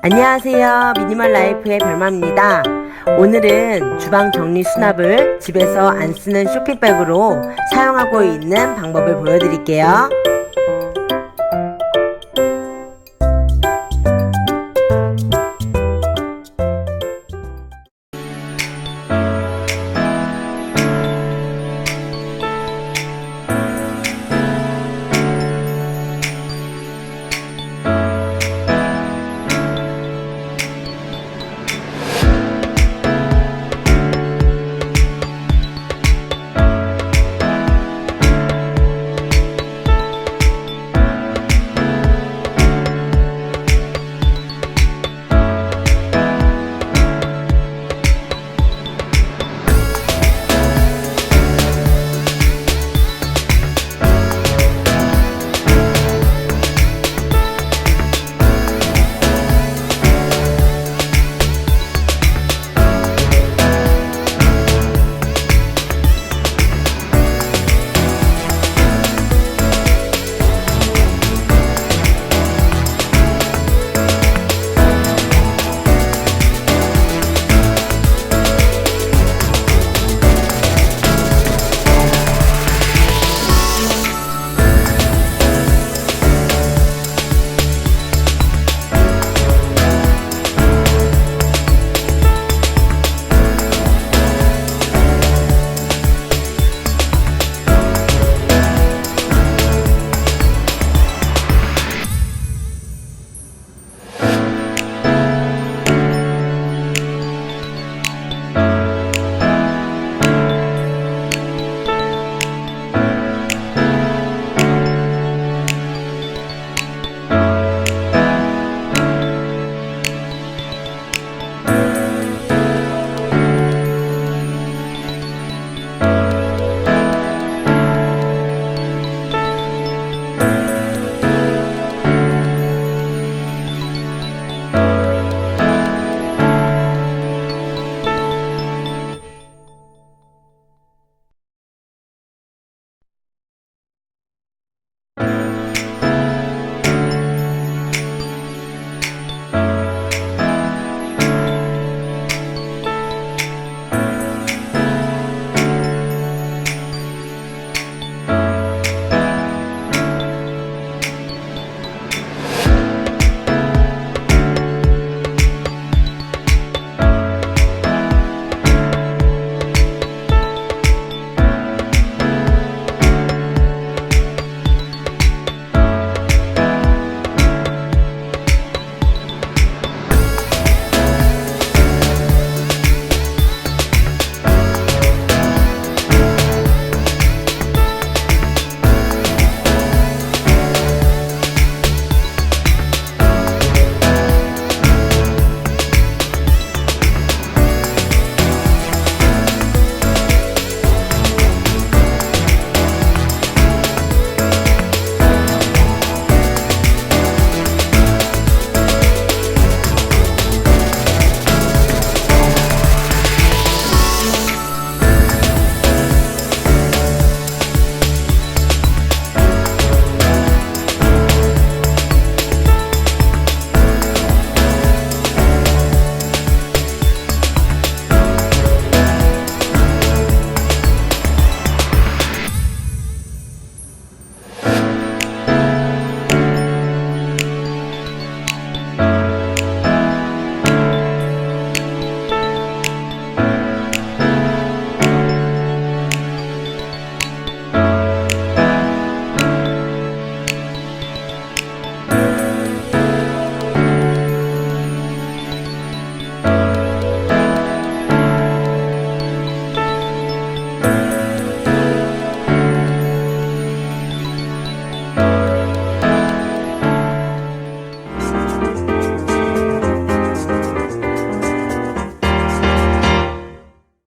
안녕하세요. 미니멀 라이프의 별마입니다. 오늘은 주방 정리 수납을 집에서 안 쓰는 쇼핑백으로 사용하고 있는 방법을 보여드릴게요.